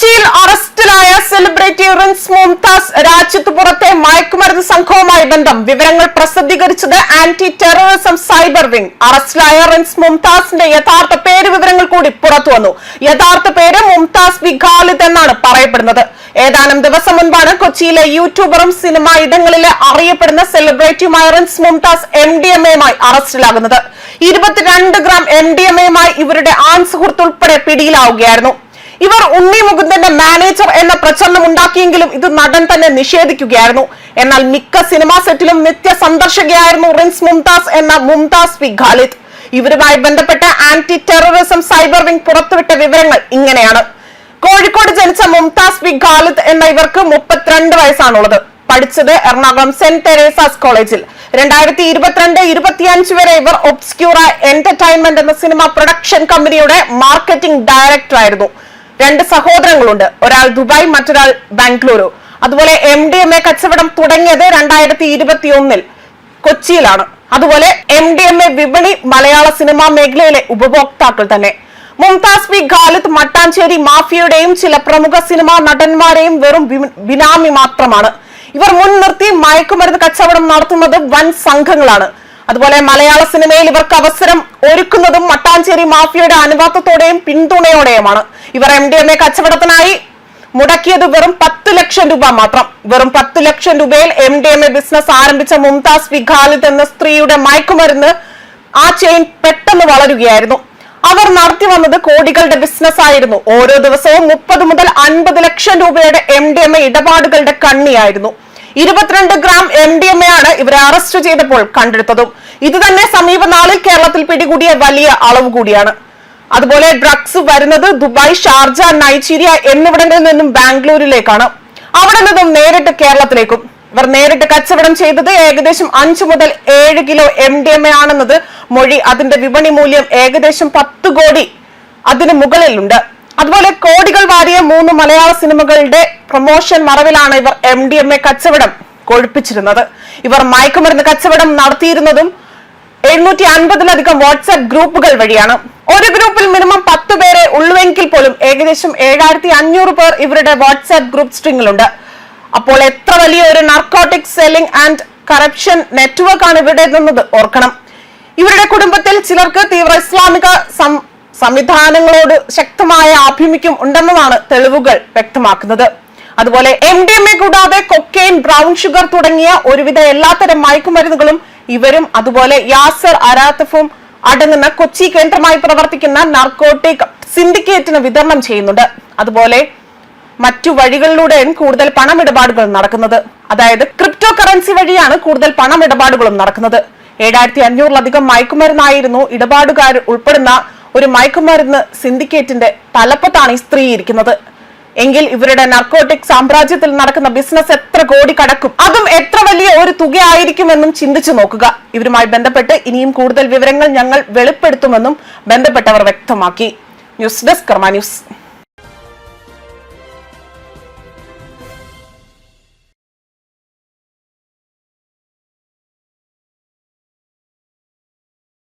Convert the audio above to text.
കൊച്ചിയിൽ അറസ്റ്റിലായ celebrity rinse Mumtaz രാജ്യത്ത് പുറത്തെ മയക്കുമരുന്ന് സംഘവുമായി ബന്ധം. വിവരങ്ങൾ പ്രസിദ്ധീകരിച്ചത് ആന്റി ടെററിസം സൈബർ വിംഗ്. അറസ്റ്റിലായ റിൻസ് മുംതാസിന്റെ യഥാർത്ഥ പേര് വിവരങ്ങൾ കൂടി പുറത്തു വന്നു. യഥാർത്ഥ പേര് മുംതാസ് ബി ഖാലിദ് എന്നാണ് പറയപ്പെടുന്നത്. ഏതാനും ദിവസം മുൻപാണ് കൊച്ചിയിലെ യൂട്യൂബറും സിനിമ ഇടങ്ങളിലെ അറിയപ്പെടുന്ന സെലിബ്രിറ്റിയുമായ Rins Mumtaz M D M എയുമായി അറസ്റ്റിലാകുന്നത്. ഇരുപത്തിരണ്ട് ഗ്രാം എം ഡി എം എയുമായി ഇവരുടെ ആൺ സുഹൃത്ത് പിടിയിലാവുകയായിരുന്നു. ഇവർ ഉണ്ണി മുകുന്ദന്റെ മാനേജർ എന്ന പ്രചരണം ഉണ്ടാക്കിയെങ്കിലും ഇത് നടൻ തന്നെ നിഷേധിക്കുകയായിരുന്നു. എന്നാൽ മിക്ക സിനിമാ സെറ്റിലും നിത്യ സന്ദർശകയായിരുന്നു റിൻസ് മുംതാസ് എന്ന മുംതാസ് പി ഖാലിദ്. ഇവരുമായി ബന്ധപ്പെട്ട ആന്റി ടെററിസം സൈബർ വിംഗ് പുറത്തുവിട്ട വിവരങ്ങൾ ഇങ്ങനെയാണ്. കോഴിക്കോട് ജനിച്ച മുംതാസ് പി ഖാലിദ് എന്ന ഇവർക്ക് മുപ്പത്തിരണ്ട് വയസ്സാണുള്ളത്. പഠിച്ചത് എറണാകുളം സെന്റ് തെരേസാസ് കോളേജിൽ. രണ്ടായിരത്തി ഇരുപത്തിരണ്ട് ഇരുപത്തിയഞ്ച് വരെ ഇവർ ഒബ്സ്ക്യൂറ എന്റർടൈൻമെന്റ് എന്ന സിനിമ പ്രൊഡക്ഷൻ കമ്പനിയുടെ മാർക്കറ്റിംഗ് ഡയറക്ടർ ആയിരുന്നു. രണ്ട് സഹോദരങ്ങളുണ്ട്. ഒരാൾ ദുബായ് മറ്റൊരാൾ ബാംഗ്ലൂരു. അതുപോലെ എം ഡി എം എ കച്ചവടം തുടങ്ങിയത് രണ്ടായിരത്തി ഇരുപത്തി ഒന്നിൽ കൊച്ചിയിലാണ്. അതുപോലെ എം ഡി എം എ വിപണി മലയാള സിനിമാ മേഖലയിലെ ഉപഭോക്താക്കൾ തന്നെ. മുംതാസ് ബി ഖാലിദ് മട്ടാഞ്ചേരി മാഫിയയുടെയും ചില പ്രമുഖ സിനിമാ നടന്മാരെയും വെറും ബിനാമി മാത്രമാണ്. ഇവർ മുൻനിർത്തി മയക്കുമരുന്ന് കച്ചവടം നടത്തുന്നത് വൻ സംഘങ്ങളാണ്. അതുപോലെ മലയാള സിനിമയിൽ ഇവർക്ക് അവസരം ഒരുക്കുന്നതും മട്ടാഞ്ചേരി മാഫിയയുടെ അനുവാദത്തോടെയും പിന്തുണയോടെയുമാണ്. ഇവർ എം ഡി എം എ കച്ചവടത്തിനായി മുടക്കിയത് വെറും പത്ത് ലക്ഷം രൂപ മാത്രം. വെറും പത്ത് ലക്ഷം രൂപയിൽ M D M A business ആരംഭിച്ച മുംതാസ് വി ഖാലിദ് എന്ന സ്ത്രീയുടെ മയക്കുമരുന്ന് ആ ചെയിൻ പെട്ടെന്ന് വളരുകയായിരുന്നു. അവർ നടത്തി വന്നത് കോടികളുടെ ബിസിനസ് ആയിരുന്നു. ഓരോ ദിവസവും മുപ്പത് മുതൽ അൻപത് ലക്ഷം രൂപയുടെ എം ഡി എം എ ഇടപാടുകളുടെ കണ്ണിയായിരുന്നു. ഇരുപത്തിരണ്ട് gram M D M A ആണ് ഇവരെ അറസ്റ്റ് ചെയ്തപ്പോൾ കണ്ടെടുത്തതും. ഇത് തന്നെ സമീപനാളിൽ കേരളത്തിൽ പിടികൂടിയ വലിയ അളവ് കൂടിയാണ്. അതുപോലെ ഡ്രഗ്സ് വരുന്നത് ദുബായ് ഷാർജ നൈജീരിയ എന്നിവിടങ്ങളിൽ നിന്നും ബാംഗ്ലൂരിലേക്കാണ്. അവിടെ നിന്നും നേരിട്ട് കേരളത്തിലേക്കും. ഇവർ നേരിട്ട് കച്ചവടം ചെയ്തത് ഏകദേശം അഞ്ചു മുതൽ ഏഴ് kilo M D M A ആണെന്നത് മൊഴി. അതിന്റെ വിപണി മൂല്യം ഏകദേശം പത്ത് കോടി. അതിന് മുകളിലുണ്ട്. അതുപോലെ കോടികൾ വാരിയ മൂന്ന് മലയാള സിനിമകളുടെ പ്രൊമോഷൻ മറവിലാണ് ഇവർ എം ഡി എം എ കച്ചവടം കൊഴുപ്പിച്ചിരുന്നത്. ഇവർ മയക്കുമരുന്ന് കച്ചവടം നടത്തിയിരുന്നതും എഴുന്നൂറ്റി അൻപതിലധികം വാട്സ്ആപ്പ് ഗ്രൂപ്പുകൾ വഴിയാണ്. ഒരു ഗ്രൂപ്പിൽ മിനിമം പത്ത് പേരെ ഉള്ളുവെങ്കിൽ പോലും ഏകദേശം ഏഴായിരത്തി അഞ്ഞൂറ് പേർ ഇവരുടെ വാട്സ്ആപ്പ് ഗ്രൂപ്പ് സ്ട്രിങ്ങിലുണ്ട്. അപ്പോൾ എത്ര വലിയ ഒരു narcotic selling and corruption network ആണ് ഇവരുടെ നിന്നത് ഓർക്കണം. ഇവരുടെ കുടുംബത്തിൽ ചിലർക്ക് തീവ്ര ഇസ്ലാമിക സംവിധാനങ്ങളോട് ശക്തമായ ആഭിമുഖ്യം ഉണ്ടെന്നതാണ് തെളിവുകൾ വ്യക്തമാക്കുന്നത്. അതുപോലെ എം ഡി എം എ കൂടാതെ കൊക്കെയിൻ ബ്രൗൺ ഷുഗർ തുടങ്ങിയ ഒരുവിധ എല്ലാത്തരം മയക്കുമരുന്നുകളും ഇവരും അതുപോലെ യാസർ അരാത്തഫും അടങ്ങുന്ന കൊച്ചി കേന്ദ്രമായി പ്രവർത്തിക്കുന്ന നാർക്കോട്ടിക് സിൻഡിക്കേറ്റിന് വിതരണം ചെയ്യുന്നുണ്ട്. അതുപോലെ മറ്റു വഴികളിലൂടെയും കൂടുതൽ പണമിടപാടുകൾ നടക്കുന്നത്. അതായത് ക്രിപ്റ്റോ കറൻസി വഴിയാണ് കൂടുതൽ പണമിടപാടുകളും നടക്കുന്നത്. ഏഴായിരത്തി അഞ്ഞൂറിലധികം മയക്കുമരുന്നായിരുന്നു ഇടപാടുകാർ ഉൾപ്പെടുന്ന ഒരു മയക്കുമരുന്ന് സിൻഡിക്കേറ്റിന്റെ തലപ്പത്താണ് ഈ സ്ത്രീ ഇരിക്കുന്നത്. എങ്കിൽ ഇവരുടെ നർക്കോട്ടിക് സാമ്രാജ്യത്തിൽ നടക്കുന്ന ബിസിനസ് എത്ര കോടി കടക്കും? അതും എത്ര വലിയ ഒരു തുകയായിരിക്കുമെന്നും ചിന്തിച്ചു നോക്കുക. ഇവരുമായി ബന്ധപ്പെട്ട് ഇനിയും കൂടുതൽ വിവരങ്ങൾ ഞങ്ങൾ വെളിപ്പെടുത്തുമെന്നും ബന്ധപ്പെട്ടവർ വ്യക്തമാക്കി. News desk Karma news.